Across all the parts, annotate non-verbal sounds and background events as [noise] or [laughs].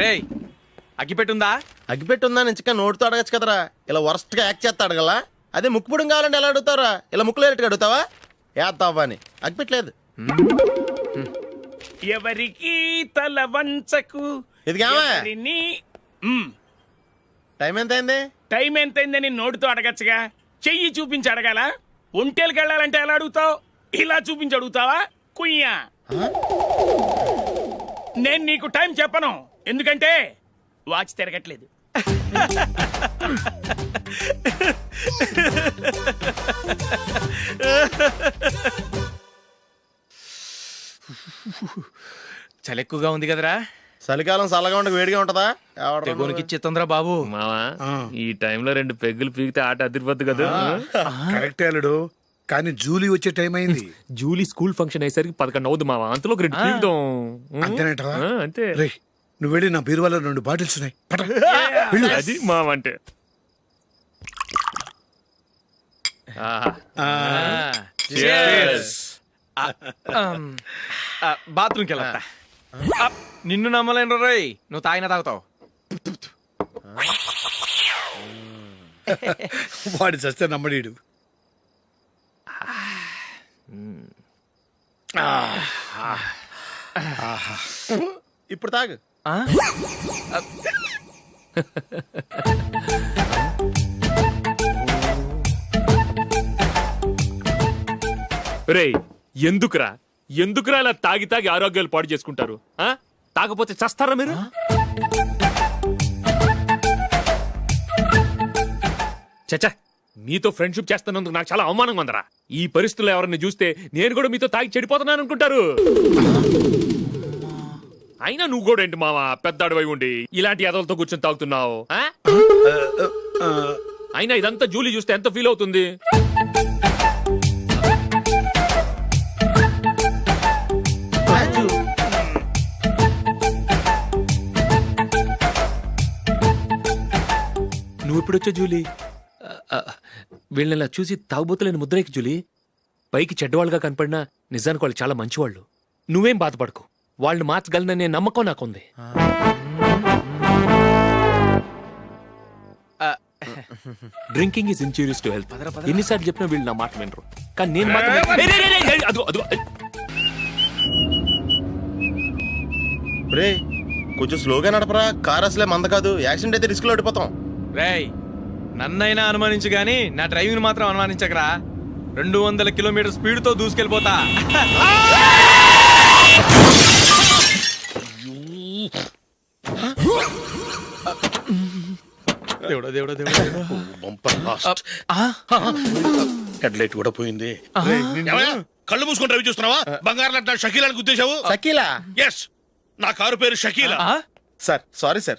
రేయ్ అగ్గిపెట్టుందా? అగ్గిపెట్టుందా నుంచి నోటితో అడగచ్చు కదరా. ఇలా వరస్ట్గా యాక్ట్ చేస్తా అడగలా అదే ముక్కు పుడం కావాలంటే ఎలా అడుగుతారా ఇలా ముక్కులేటట్టు అడుగుతావా? ఏత్తావా అని. అగ్గిపెట్టలేదు. ఎవరికి తల వంచకు ఇది. టైం ఎంత అయింది టైం ఎంతైందని నోటితో అడగచ్చుగా. చెయ్యి చూపించి అడగాల? ఒంటేలకు వెళ్ళాలంటే ఎలా అడుగుతావు? ఇలా చూపించి అడుగుతావా? కుయ్యా. నేను నీకు టైం చెప్పను. ఎందుకంటే వాచ్ తిరగట్లేదు. చలి ఎక్కువగా ఉంది కదరా? చలికాలం చల్లగా ఉండక వేడిగా ఉంటదా? తెగోనికి ఇచ్చేతుందిరా బాబు. మావా ఈ టైంలో రెండు పెగ్గులు పీకితే ఆట అదిరిపోద్దు కదా. కరెక్టే అల్లుడు. కానీ జూలీ వచ్చే టైం అయింది. జూలీ స్కూల్ ఫంక్షన్ అయ్యేసరికి పదకొండు అవుద్ది మావా? అంతలో ఒక రెండు పీకుదాం అంతేనేటవా? ఆ, అంతే. రే నువ్వు వెళ్ళి నా బీరువాలో రెండు బాటిల్స్ ఉన్నాయి. పట. [laughs] అది మావ అంటే. ఆహా. బాత్రూమ్కి వెళ్ళా నిన్ను నమ్మలేను రోయ్. నువ్వు తాగినా తాగుతావు. వాడి చస్తే నమ్మడీడు. ఇప్పుడు తాగు. ఆ? రేయ్ ఎందుకురా? ఎందుకురా ఇలా తాగి తాగి ఆరోగ్యాలు పాడు చేసుకుంటారు? ఆ? తాగపోతే చస్తారా మీరు? చచ్చా మీతో ఫ్రెండ్షిప్ చేస్తున్నందుకు నాకు చాలా అవమానంగా ఉందరా. ఈ పరిస్థితుల్లో ఎవరిని చూస్తే నేను కూడా మీతో తాగి చెడిపోతున్నాను అనుకుంటారు. అయినా నువ్వు కూడా ఏంటి మావా పెద్ద అడవై ఉండి ఇలాంటి ఎదలతో కూర్చొని తాగుతున్నావు? అయినా ఇదంతా జూలీ చూస్తే ఎంత ఫీల్ అవుతుంది? నువ్వు ఎప్పుడొచ్చా జూలీ? ఆ, ఆ, వీళ్ళని ఇలా చూసి తాగుబోతులేని ముద్రేకి జూలీ పైకి చెడ్డవాళ్ళుగా కనపడినా నిజానికి వాళ్ళు చాలా మంచివాళ్ళు నువ్వేం బాధపడకు వాళ్ళని మార్చగలననే నమ్మకం నాకుంది drinking is injurious to health ఎన్నిసార్లు చెప్పినా వీళ్ళు నా మాట వినరు కానీ నేను. రే కొంచెం స్లోగా నడపరా కార్ అసలే మంద కాదు యాక్సిడెంట్ అయితే రిస్క్లో ఓడిపోతాం రేయ్ నన్నైనా అనుమానించు గాని నా డ్రైవింగ్ మాత్రం అనుమానించకరా. రెండు వందల కిలోమీటర్ స్పీడ్తో దూసుకెళ్ళిపోతా. దేవుడా దేవుడా దేవుడా. బంపర్ లాస్ట్ ఆ? హెడ్ లైట్ కూడా పోయింది. ఏమయ్య? కళ్ళు మూసుకొని రవి చూస్తున్నావా? బంగారం లాంటి నా షకీలాని గుద్దేశావు? షకీలా? ఎస్ నా కారు పేరు షకీలా. ఆ? Sir sorry sir.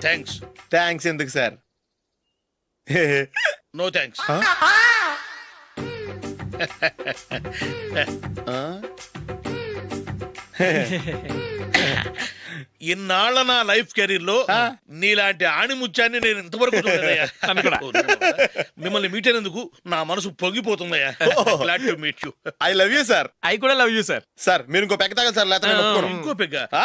Thanks thanks ఎందుకు సార్ నో థ్యాంక్స్ ఇన్నాళ్ళ నా లైఫ్ కెరీర్లో నీలాంటి ఆణిముత్యాన్ని నేను ఇంతవరకు చూడలేదయ్యా. మిమ్మల్ని మీట్ అయినందుకు నా మనసు పొంగిపోతుందయ్యా glad to meet you I love you sir అవి కూడా లవ్ యూ సార్ సార్ మీరు ఇంకో పెక్క సార్ లేకపోతే నేను ఒప్పుకోను. ఇంకో పెగ్గ ఆ.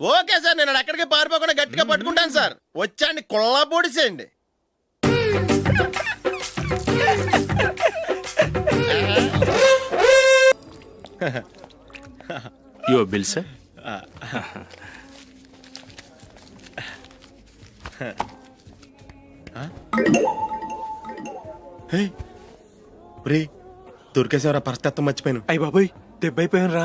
ఓకే సార్ నేను ఎక్కడికి పారిపోకుండా గట్టిగా పట్టుకుంటాను సార్. వచ్చాండి కుళ్ళా పొడిసేయండి యువర్ బిల్ సార్ రే దొరికేసేవరా పరిస్థితి మర్చిపోయాను. అయ్య బాబాయ్ దెబ్బైపోయాను రా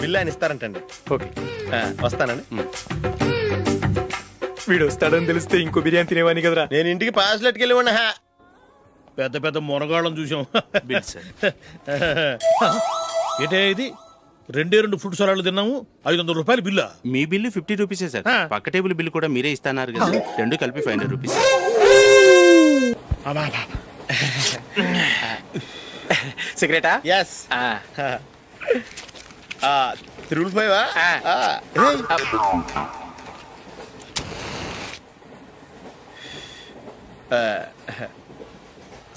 బిల్ ఆయన ఇస్తారంటండి. ఓకే. ఆ, వస్తానండి. వీడు వస్తాడని తెలిస్తే ఇంకో బిర్యానీ తినేవాని కదరా. నేను ఇంటికి పాస్లెట్కి వెళ్ళి ఉన్నా పెద్ద పెద్ద మునగాళ్ళం చూసాం బిల్ సార్ [laughs] ఏంటే ఇది? రెండే రెండు ఫుడ్ సలాడ్లు తిన్నాము ఐదు వందల రూపాయలు బిల్లా. మీ బిల్లు ఫిఫ్టీ రూపీసే సార్ ఆ. పక్క టేబుల్ బిల్ కూడా మీరే ఇస్తాన్నారు కదా సార్. రెండు కలిపి five hundred rupees సిగరెటా? Yes [laughs] triple five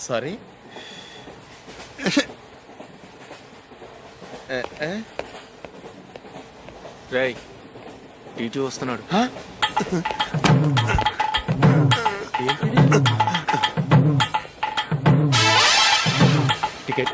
sorry. రేయ్ టీటీ వస్తున్నాడు. టికెట్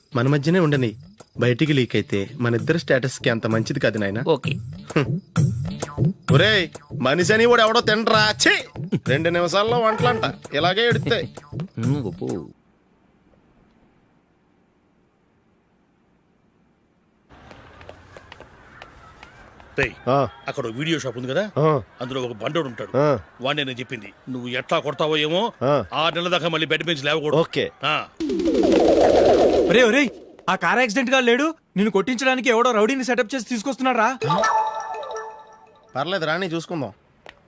మన మధ్యనే ఉండని. బయటికి లీక్ అయితే మన ఇద్దరు స్టేటస్కి అంత మంచిది కాదు నాయన. ఓకే. ఒరే మనిషి అని కూడా ఎవడో తినరా? ఛీ! రెండు నిమిషాల్లో వంటలంట. ఇలాగే ఎడితే. రేయ్, అక్కడ ఓ వీడియో షాప్ ఉంది కదా? అందులో ఒక బండోడు ఉంటాడు. వాడిని నేను చెప్పింది నువ్వు ఎట్లా కొడతావో ఏమో ఆ. నెల దాకా మళ్ళీ బెడ్ బెంచ్ లేవకూడదు. ఓకే. ఆ, ఒరే ఆ కార్ యాక్సిడెంట్గా లేడు. నిన్ను కొట్టించడానికి ఎవడో రౌడీని సెటప్ చేసి తీసుకొస్తున్నాడు రా పర్లేదు రాని చూసుకుందాం.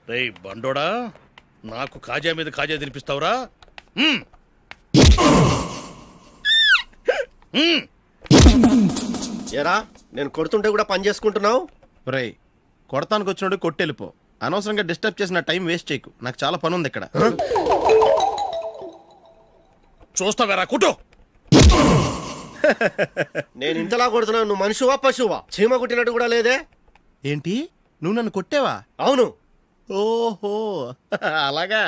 రేయ్ బండోడా నాకు కాజా మీద కాజా తినిపిస్తావురా? మ్మ్. మ్మ్. ఎరా నేను కొడుతుంటే కూడా పని చేసుకుంటున్నావు? ఒరేయ్ కొడతానికి వచ్చినోడు కొట్టెళ్ళిపో. అనవసరంగా డిస్టర్బ్ చేసిన టైం వేస్ట్ చేయకు. నాకు చాలా పని ఉంది ఇక్కడ చూస్తావేరా? కుట్టు! నేను ఇంతలా కొడుతున్నావు నువ్వు మనిషివా పశువా? చీమ కుట్టినట్టు కూడా లేదే? ఏంటి? నువ్వు నన్ను కొట్టేవా? అవును. ఓహో. అలాగా?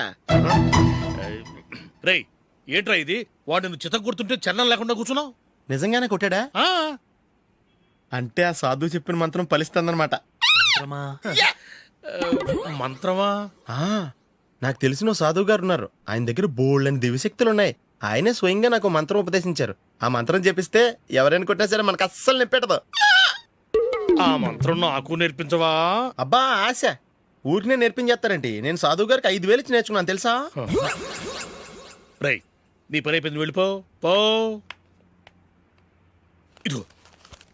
రేయ్ ఏంట్రా ఇది? వాడు నువ్వు చిత్త కొడుతుంటే చలనం లేకుండా కూర్చున్నావు? నిజంగానే కొట్టాడా? ఆ, అంటే ఆ సాధువు చెప్పిన మంత్రం ఫలిస్తుందన్నమాట. మంత్రమా? ఆ, నాకు తెలిసిన సాధువు గారు ఉన్నారు. ఆయన దగ్గర బోల్డ్ అని దివ్యశక్తులు ఉన్నాయి ఆయనే స్వయంగా నాకు మంత్రం ఉపదేశించారు. ఆ మంత్రం చెప్పిస్తే ఎవరైనా కొట్టినా సరే మనకు అస్సలు నిప్పెట్టదు ఆ మంత్రం నాకు నేర్పించవా? అబ్బా ఆశ. ఊరినే నేర్పించేస్తారండి నేను సాధువు గారికి ఐదు వేలు ఇచ్చి నేర్చుకున్నాను తెలుసా? రేయ్ నీ పని అయిపోయింది వెళ్ళిపో. పో. ఇదిగో.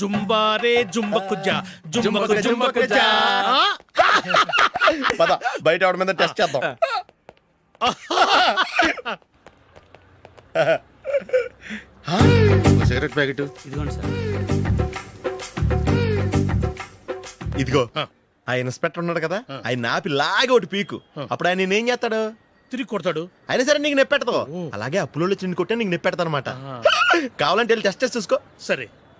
జుంబారే జుంబకు జా జుంబకు జుంబకు జా పద బయట ఆవిడ మీద టెస్ట్ చేద్దాం. Cigarette packet. ఇదిగో ఆ ఇన్స్పెక్టర్ ఉన్నాడు కదా ఆయన నాపి లాగే ఒకటి పీకు. అప్పుడు ఆయన నేనేం చేస్తాడు? తిరిగి కొడతాడు. అయినా సరే నీకు నెప్పెడతావు అలాగే అప్పులో చిన్న కొట్టే నీకు నెప్పెడతా అనమాట కావాలంటే వెళ్ళి టెస్ట్ చేసి చూసుకో. సరే.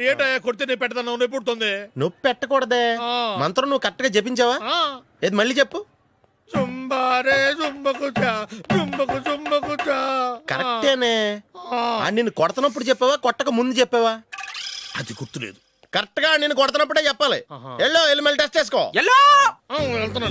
ఏంటో కొడితే నేను పెడతాను నొప్పి పుడుతుంది. నొప్పి పెట్టకూడదే. మంత్రం నువ్వు కరెక్ట్గా జపించావా. ఏది మళ్ళీ చెప్పు. జుంబారే జుంబకు జా జుంబకు జుంబకు జా కరెక్ట్ ఓకేనే ఆ. నిన్ను కొడుతున్నప్పుడు చెప్పావా? కొట్టక ముందు చెప్పావా? అది గుర్తులేదు. కరెక్ట్గా నేను కొడుతున్నప్పుడే చెప్పాలి. ఎల్లో ఎల్లు టెస్ట్ చేసుకో. ఎల్లో!